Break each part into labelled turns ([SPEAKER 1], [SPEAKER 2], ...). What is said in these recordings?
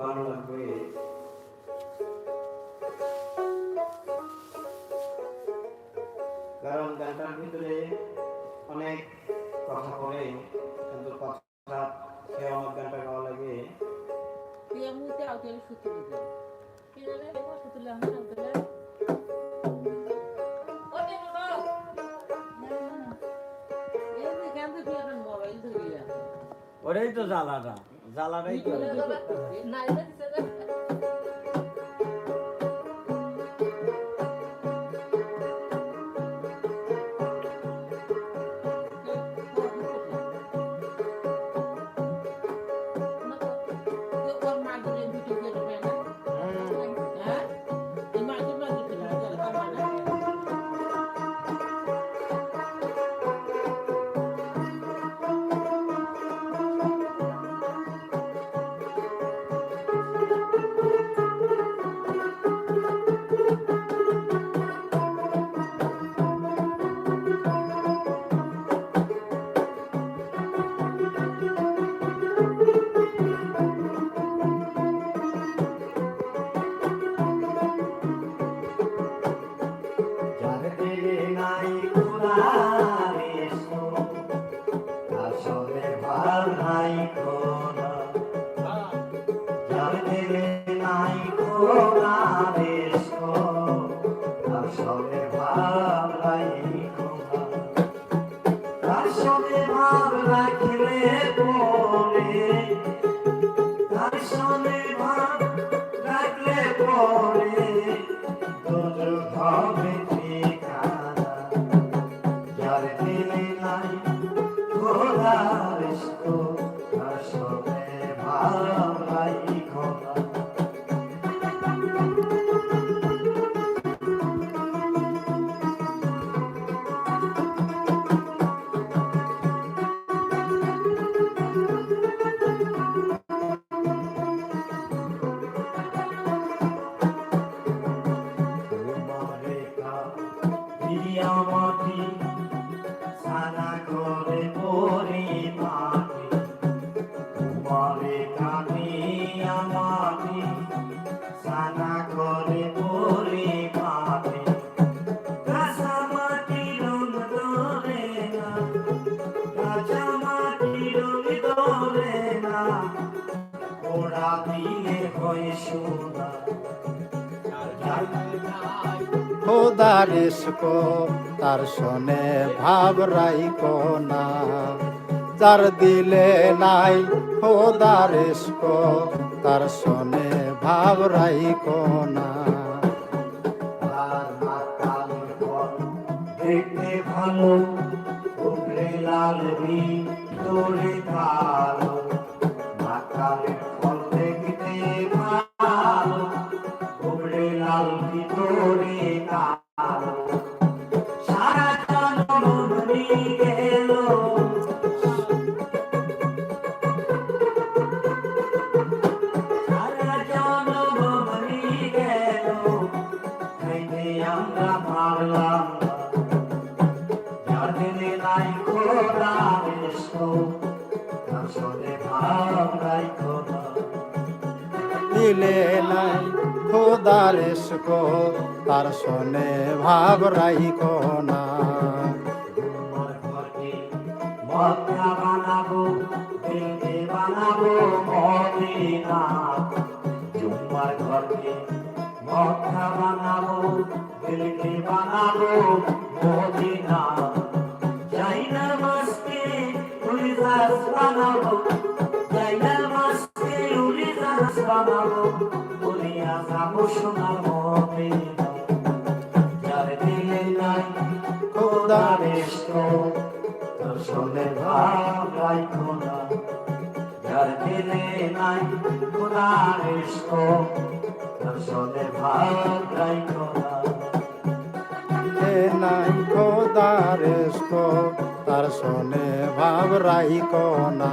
[SPEAKER 1] ভালো লাগবে কারণ গানটার ভিতরে অনেক কথা বলে কিন্তু কথা সে আমার গানটা গাওয়া লাগে
[SPEAKER 2] তুই আমি উঠে সুতি দিবি কি রে ও সুতি লা হান দিলে ও নে নো এই গান তো তুই এখন মোবাইল ধরিয়া
[SPEAKER 3] ওটাই তো জ্বালাটা জ্বালাটাই
[SPEAKER 1] আসলে ভাব রাখলে পরে তোর হবে ঠিকানা দিয়া মাটি সাদা করে পরিপাটি তোমারে কাটিয়া মাটি সাদা করে পরিপাটি কাঁচা মাটি রং ধরে না কাঁচা মাটি রং ধরে না। ওরা দিলে হয় সোনা
[SPEAKER 4] ইসকো তার শোনে ভাব রাই না। যার দিলে নাই খোদার ইসকো তার শোনে ভাব রাই না।
[SPEAKER 1] ভালো
[SPEAKER 4] দিলে নাই। খোদার ইসকো তার শোনে ভাব রাইকো না।
[SPEAKER 1] বানাবো বানাবো বানাবো মদিনা। দিলে নাই খোদার তোর সঙ্গে ভাব রাইখো না যার দিলে নাই খোদার তোর সঙ্গে ভাব
[SPEAKER 4] তার শোনে ভাব রাইকো না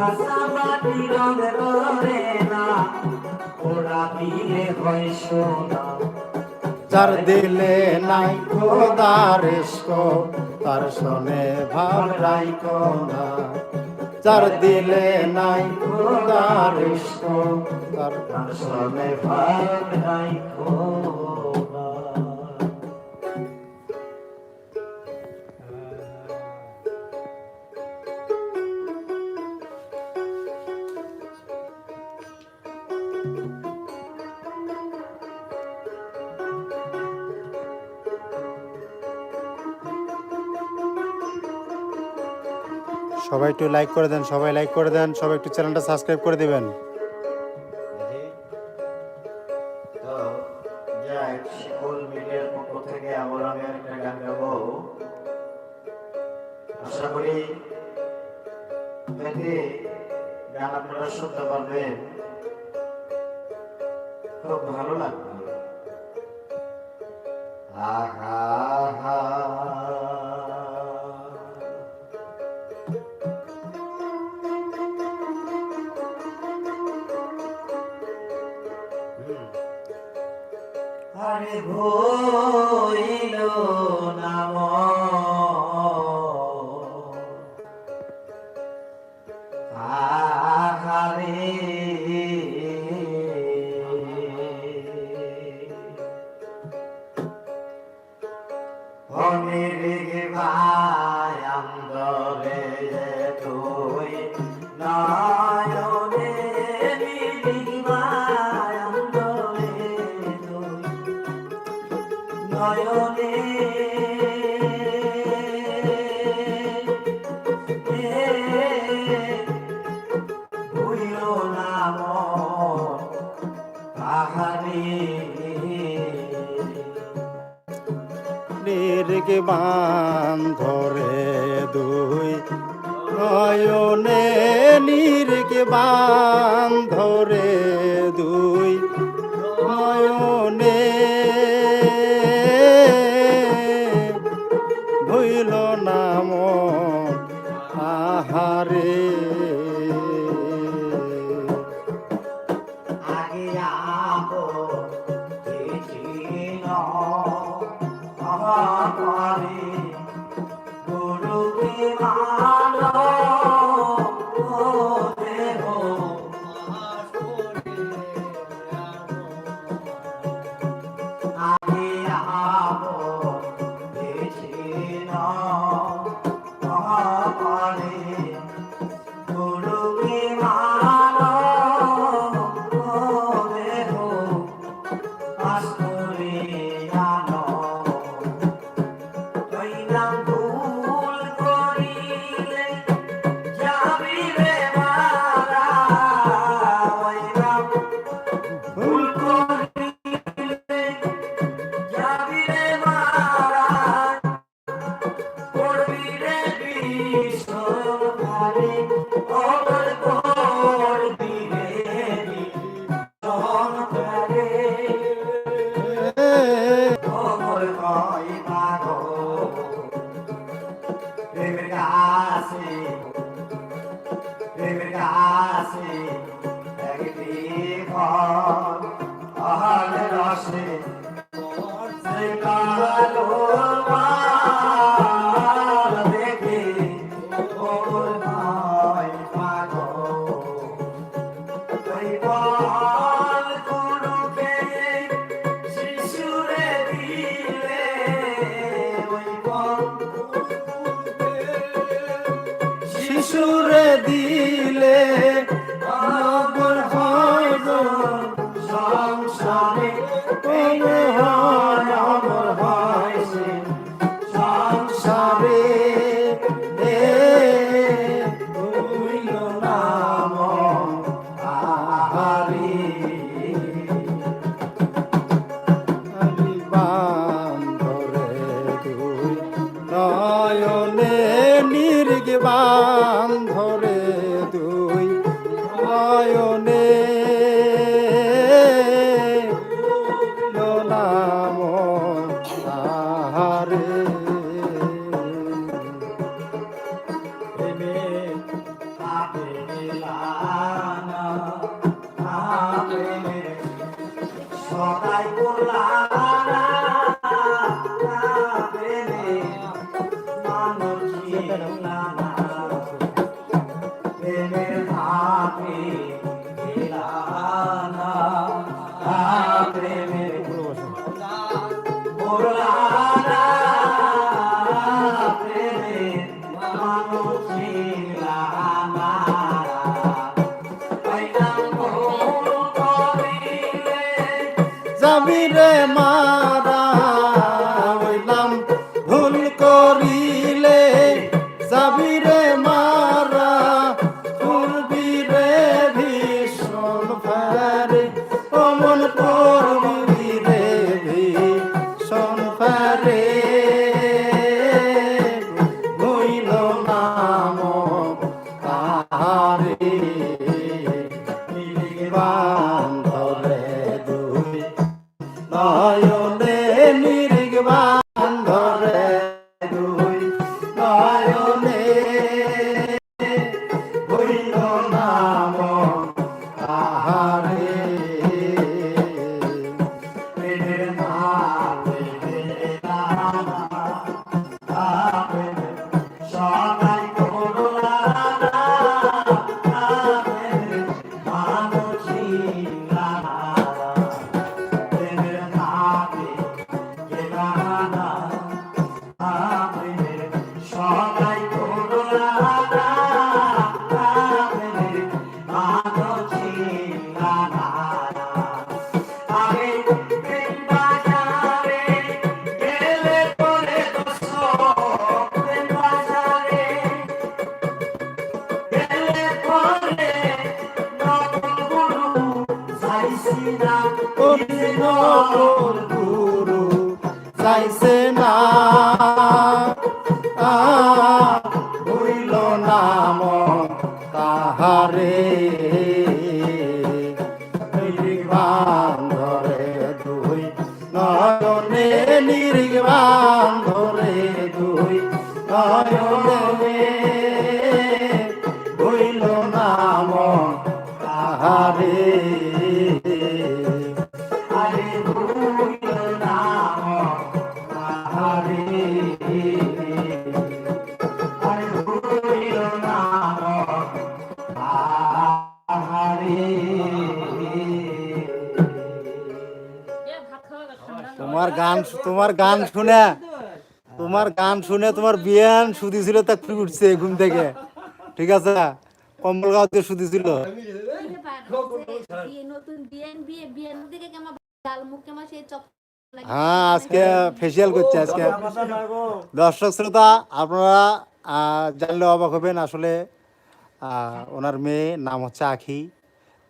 [SPEAKER 1] সাবাতি
[SPEAKER 4] যার দিলে নাই খোদার তার সনে ভালো রাই না। যার দিলে নাই খোদার তার
[SPEAKER 1] সনে ভালো রাইকো
[SPEAKER 4] সবাই একটু লাইক করে দেন, সবাই লাইক করে দেন, সবাই একটু চ্যানেলটা সাবস্ক্রাইব করে দেবেন।
[SPEAKER 1] গান শুনতে পারবেন ভালো লাগবে আহা। হা ঘোর
[SPEAKER 4] পান ধরে দুই নয়নে নির্গবান আহার
[SPEAKER 1] আসে। কালো
[SPEAKER 4] যাবি রে মারা করবি রে ভীষণ ফারে অমন করবি রে ভীষণ ফারে হইল নাম তাহারে বান্ধরে দুই বান্ধরে দুই নয়নে
[SPEAKER 1] যাইছে না
[SPEAKER 4] তোমার গান শুনে, তোমার গান শুনে তোমার বিয়ান সুদি ছিল তা ফুটে উঠছে ঘুম থেকে। ঠিক আছে? কম্বল গাঁওতে সুদি ছিল। হ্যাঁ আজকে ফেসিয়াল করছে, আজকে। দর্শক শ্রোতা, আপনারা জানলে অবাক হবেন, আসলে ওনার মেয়ে নাম হচ্ছে আখি।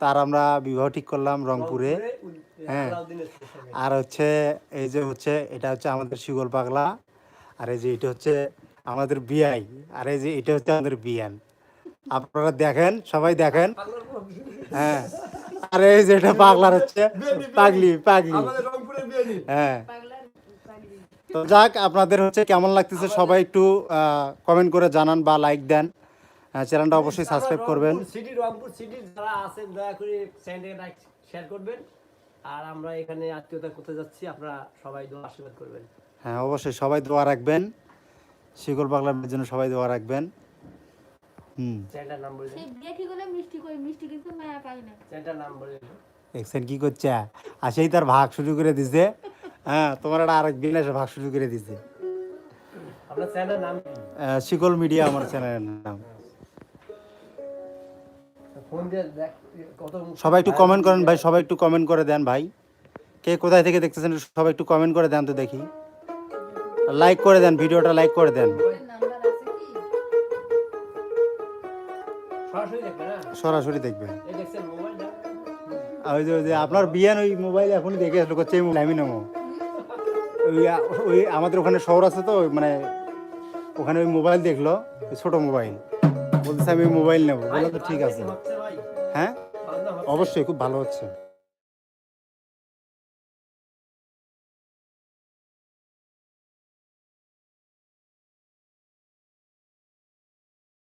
[SPEAKER 4] তার আমরা বিবাহ ঠিক করলাম রংপুরে। হ্যাঁ। আর হচ্ছে এই যে হচ্ছে এটা হচ্ছে আমাদের শিগল পাগলা আর এই যে এটা হচ্ছে আমাদের বিআই আর এই যে এটা হচ্ছে আমাদের বিয়ান আপনারা দেখেন সবাই দেখেন। হ্যাঁ। আর এই যে এটা পাগলার হচ্ছে পাগলি পাগলি। হ্যাঁ। তো যাক আপনাদের হচ্ছে কেমন লাগতেছে সবাই একটু কমেন্ট করে জানান বা লাইক দেন। আহ, চ্যানেলটা অবশ্যই সাবস্ক্রাইব করবেন।
[SPEAKER 3] সিটি রংপুর যারা আছেন দয়া করে শেয়ার করবেন। আর আমরা এখানে আত্মীয়তা করতে যাচ্ছি আপনারা সবাই দোয়া আশীর্বাদ করবেন।
[SPEAKER 4] হ্যাঁ অবশ্যই সবাই দোয়া রাখবেন। শিকল পাগলার জন্য সবাই দোয়া রাখবেন। হুম।
[SPEAKER 3] চ্যানেলটার নাম বলে
[SPEAKER 5] মিষ্টি কই মিষ্টি কিন্তু মায়া পাই না।
[SPEAKER 3] চ্যানেলটার নাম বলে দিন।
[SPEAKER 4] দেখছেন কি করছে? আর সেই তার ভাগ শুরু করে দিছে। হ্যাঁ তোমার একটা আরেক দিন এসে ভাগ শুরু করে দিছে।
[SPEAKER 3] আপনার চ্যানেলের নাম
[SPEAKER 4] শিকল মিডিয়া আমার চ্যানেলের নাম। সবাই একটু কমেন্ট করেন ভাই সবাই একটু কমেন্ট করে দেন ভাই। কে কোথায় থেকে দেখতেছেন সবাই একটু কমেন্ট করে দেন তো দেখি। লাইক করে দেন ভিডিওটা লাইক করে দেন।
[SPEAKER 3] সরাসরি দেখবে না?
[SPEAKER 4] সরাসরি দেখবে।
[SPEAKER 3] এই দেখছেন মোবাইলটা
[SPEAKER 4] আর ওই যে ওই যে আপনার বিয়ান ওই মোবাইল এখনই দেখে আসলো করছে আমি নেব। ওই ওই আমাদের ওখানে শহর আছে তো মানে ওখানে ওই মোবাইল দেখল ছোট মোবাইল বলতেছে আমি মোবাইল নেব। বললাম তো ঠিক আছে। অবশ্যই খুব ভালো হচ্ছে।